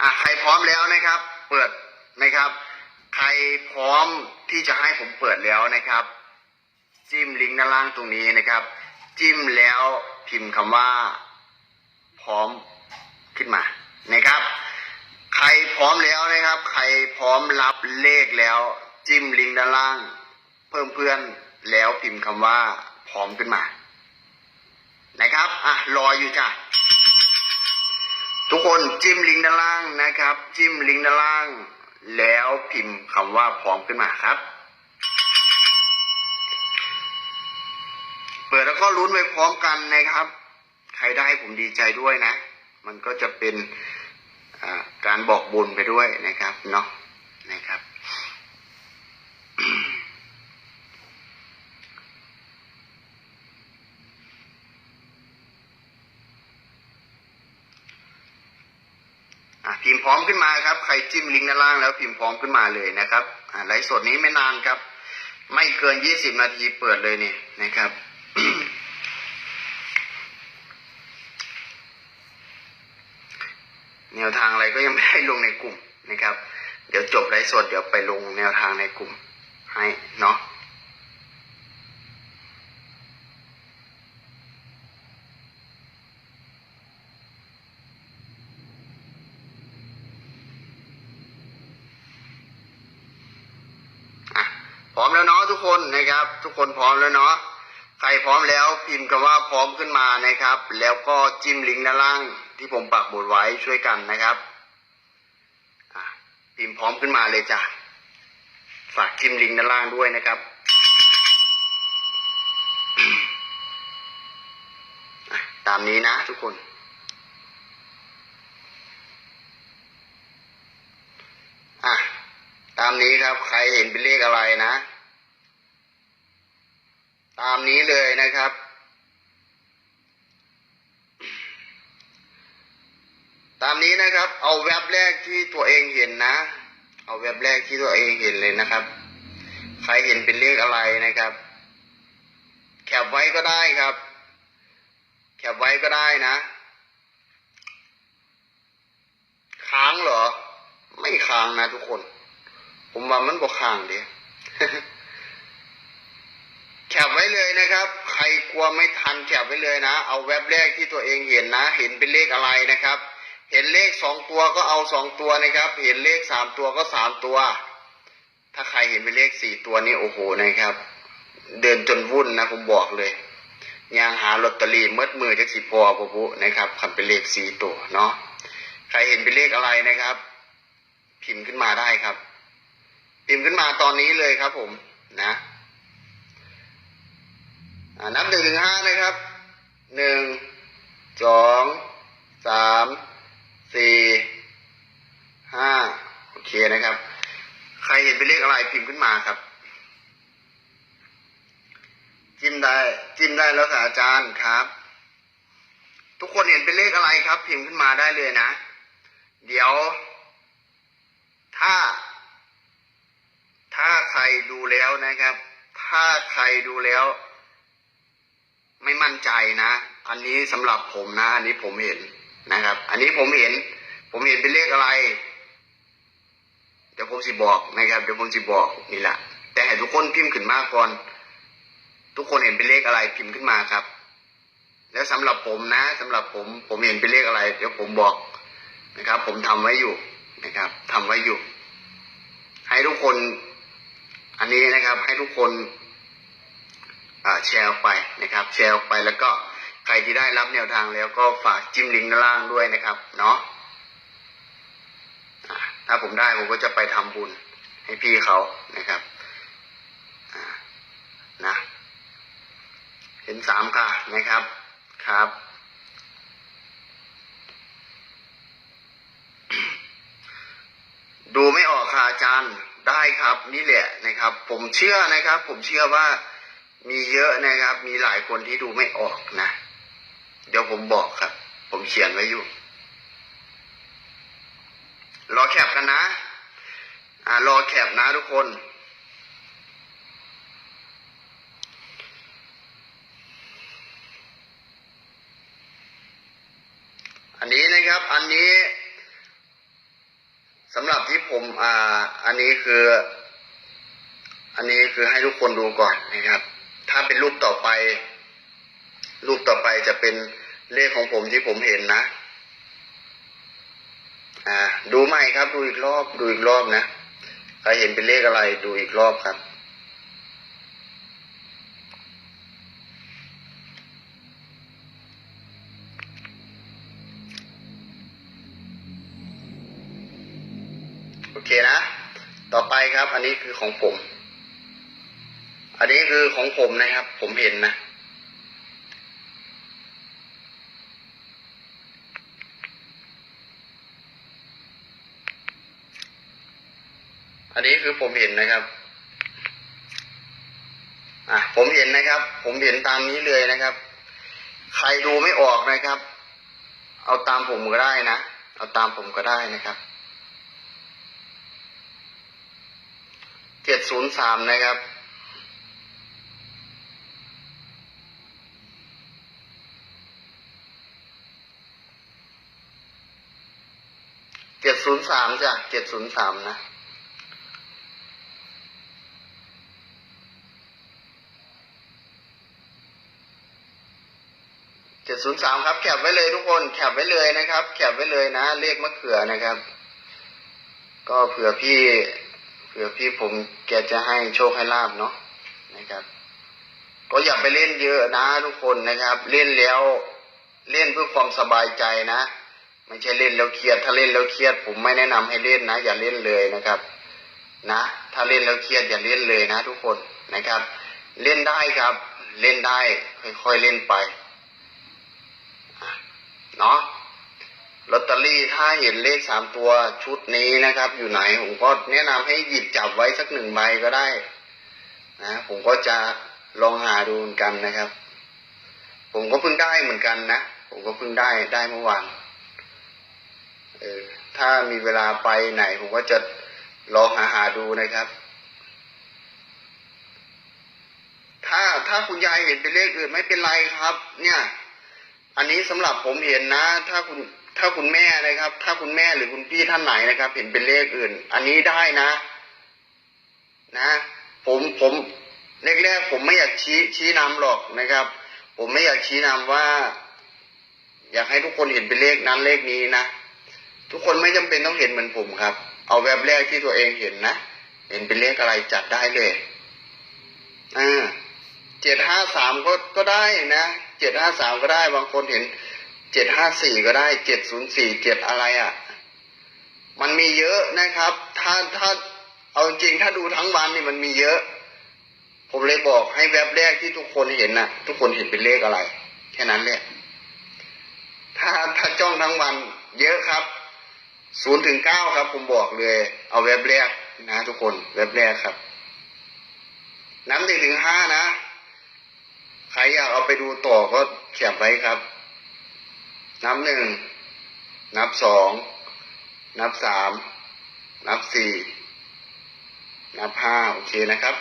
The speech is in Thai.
อะใครพร้อมแล้วนะครับ เปิดนะครับ ใครพร้อมที่จะให้ผมเปิดแล้วนะครับ จิ้มลิงก์ด้านล่างตรงนี้นะครับ จิ้มแล้วพิมพ์คำว่า พร้อมขึ้นมานะครับ ใครพร้อมแล้วนะครับ ใครพร้อมรับเลขแล้ว จิ้มลิงก์ด้านล่าง เพิ่มเพื่อนแล้วพิมพ์คำว่า พร้อมขึ้นมา นะครับอะรออยู่จ้ะ ทุกคนจิ้มลิงก์ด้านล่างนะครับ จิ้มลิงก์ด้านล่าง แล้วพิมพ์คำว่าพร้อมขึ้นมาครับ เปิดแล้วก็ลุ้นไปพร้อมกันนะครับ ใครได้ผมดีใจด้วยนะ มันก็จะเป็นการบอกบุญไปด้วยนะครับเนาะนะครับ อะพิมพ์พ ร้อมขึ้นมาครับ ใครจิ้มลิงก์ด้านล่างแล้วพิมพ์พร้อมขึ้นมาเลยนะครับไลฟ์สดนี้ไม่นานครับ ไม่เกินยี่สิบนาทีเปิดเลยนี่นะครับแนวทางอะไรก็ยังไม่ได้ลงในกลุ่มนะครับ เดี๋ยวจบไลฟ์สดเดี๋ยวไปลงแนวทางในกลุ่มให้เนาะพร้อมแล้วเนาะทุก คนนะครับ ทุกคนพร้อมแล้วเนาะใครพร้อมแล้วพิมพ์คำว่าพร้อมขึ้นมานะครับ แล้วก็จิ้มลิงก์ด้านล่างที่ผมปักหมุดไว้ช่วยกันนะครับพิมพ์พร้อมขึ้นมาเลยจ้ะฝากจิ้มลิงก์ด้านล่างด้วยนะครับตามนี้นะทุกคนอะตามนี้ครับใครเห็นเป็นเลขอะไรนะ ตามนี้เลยนะครับ ตามนี้นะครับ เอาแว็บแรกที่ตัวเองเห็นนะ เอาแว็บแรกที่ตัวเองเห็นเลยนะครับ ใครเห็นเป็นเลขอะไรนะครับ แคปไว้ก็ได้ครับ แคปไว้ก็ได้นะ ค้างเหรอ ไม่ค้างนะทุกคน ผมว่ามันบอกค้างเดีย แคปไว้เลยนะครับ ใครกลัวไม่ทันแคปไว้เลยนะ เอาแว็บแรกที่ตัวเองเห็นนะ เห็นเป็นเลขอะไรนะครับ เห็นเลขสองตัวก็เอาสองตัวนะครับ เห็นเลขสามตัวก็สามตัว ถ้าใครเห็นเป็นเลขสี่ตัวนี้โอ้โหนะครับ เดินจนวุ่นนะผมบอกเลยยางหาลอตเตอรี่มืดมือจากสิพอปะปุนะครับคันเป็นเลขสี่ตัวเนาะใครเห็นเป็นเลขอะไรนะครับ พิมพ์ขึ้นมาได้ครับ พิมพ์ขึ้นมาตอนนี้เลยครับผมนะ นับหนึ่งถึงห้านะครับหนึ่งสองสามสี่ห้าโอเคนะครับ ใครเห็นเป็นเลขอะไรพิมพ์ขึ้นมาครับ จิ้มได้จิ้มได้แล้วค่ะอาจารย์ครับ ทุกคนเห็นเป็นเลขอะไรครับ พิมพ์ขึ้นมาได้เลยนะ เดี๋ยว ถ้า ถ้าใครดูแล้วนะครับ ถ้าใครดูแล้ว ไม่มั่นใจนะ อันนี้สำหรับผมนะ อันนี้ผมเห็นนะครับ อันนี้ผมเห็น ผมเห็นเป็นเลขอะไร เดี๋ยวผมสิบอกนะครับ เดี๋ยวผมสิบอกนี่แหละ แต่ให้ทุกคนพิมพ์ขึ้นมาก่อน ทุกคนเห็นเป็นเลขอะไรพิมพ์ขึ้นมาครับ แล้วสำหรับผมนะสำหรับผม ผมเห็นเป็นเลขอะไร เดี๋ยวผมบอกนะครับ ผมทำไว้อยู่นะครับทำไว้อยู่ ให้ทุกคน อันนี้นะครับ ให้ทุกคน แชร์ไปนะครับ แชร์ไปแล้วก็ใครที่ได้รับแนวทางแล้วก็ฝากจิ้มลิงก์ด้านล่างด้วยนะครับเนาะถ้าผมได้ผมก็จะไปทำบุญให้พี่เขานะครับนะเห็นสามค่ะนะครับครับดูไม่ออกค่ะอาจารย์ได้ครับนี่แหละนะครับ ผมเชื่อนะครับ ผมเชื่อว่า มีเยอะนะครับ มีหลายคนที่ดูไม่ออกนะ เดี๋ยวผมบอกครับ ผมเขียนไว้อยู่ รอแคปกันนะอ่ารอแคปนะทุกคนอันนี้นะครับ อันนี้สำหรับที่ผมอ่า อันนี้คือ อันนี้คือให้ทุกคนดูก่อนนะครับ ถ้าเป็นรูปต่อไป รูปต่อไปจะเป็นเลขของผมที่ผมเห็นนะ อ่า ดูใหม่ครับ ดูอีกรอบ ดูอีกรอบนะ ใครเห็นเป็นเลขอะไร ดูอีกรอบครับโอเคนะ ต่อไปครับ อันนี้คือของผม อันนี้คือของผมนะครับ ผมเห็นนะ อันนี้คือผมเห็นนะครับ อะผมเห็นนะครับ ผมเห็นตามนี้เลยนะครับ ใครดูไม่ออกนะครับ เอาตามผมก็ได้นะ เอาตามผมก็ได้นะครับเจ็ดศูนย์สามนะครับ เจ็ด ศูนย์สามจ้ะเจ็ดศูนย์สามนะเจ็ดศูนย์สามครับแคปไว้เลยทุกคนแคปไว้เลยนะครับแคปไว้เลยนะ เลขมะเขือนะครับ ก็เผื่อพี่เผื่อพี่ผมแกจะให้โชคให้ลาบเนาะนะครับ ก็อย่าไปเล่นเยอะนะทุกคนนะครับ เล่นแล้วเล่นเพื่อความสบายใจนะ ไม่ใช่เล่นแล้วเครียด ถ้าเล่นแล้วเครียด ผมไม่แนะนำให้เล่นนะ อย่าเล่นเลยนะครับ นะ ถ้าเล่นแล้วเครียดอย่าเล่นเลยนะ ทุกคนนะครับ เล่นได้ครับ เล่นได้ ค่อยๆเล่นไปเนาะลอตเตอรี่ถ้าเห็นเลขสามตัวชุดนี้นะครับ อยู่ไหนผมก็แนะนำให้หยิบจับไว้สักหนึ่งใบก็ได้ นะผมก็จะลองหาดูเหมือนกันนะครับ ผมก็เพิ่งได้เหมือนกันนะ ผมก็เพิ่งได้ได้เมื่อวาน เออถ้ามีเวลาไปไหน ผมก็จะลองหาหาดูนะครับ ถ้าถ้าคุณยายเห็นเป็นเลขอื่นไม่เป็นไรครับ เนี่ย อันนี้สำหรับผมเห็นนะ ถ้าคุณถ้าคุณแม่นะครับ ถ้าคุณแม่หรือคุณพี่ท่านไหนนะครับ เห็นเป็นเลขอื่น อันนี้ได้นะ นะ ผมผมแรกๆผมไม่อยากชี้ชี้นำหรอกนะครับ ผมไม่อยากชี้นำว่า อยากให้ทุกคนเห็นเป็นเลขนั้นเลขนี้นะ ทุกคนไม่จำเป็นต้องเห็นเหมือนผมครับ เอาแวบแรกที่ตัวเองเห็นนะ เห็นเป็นเลขอะไรจัดได้เลยอ่าเจ็ดห้าสามก็ก็ได้นะเจ็ดห้าสามก็ได้ บางคนเห็นเจ็ดห้าสี่ก็ได้เจ็ดศูนย์สี่เจ็ดอะไรอะ่ะ มันมีเยอะนะครับ ถ้าถ้าเอาจริงถ้าดูทั้งวันนี่มันมีเยอะ ผมเลยบอกให้แวบแรกที่ทุกคนเห็นน่ะ ทุกคนเห็นเป็นเลขอะไร แค่นั้นแหละถ้าถ้าจ้องทั้งวันเยอะครับ ศูนย์ถึงเก้าครับ ผมบอกเลย เอาแวบแรกนะทุกคนแวบแรกครับ น้ำหนึ่งถึงห้านะ ใครอยากเอาไปดูต่อก็เขียนไว้ครับนับหนึ่ง นับสอง นับสาม นับสี่ นับห้าโอเคนะครับ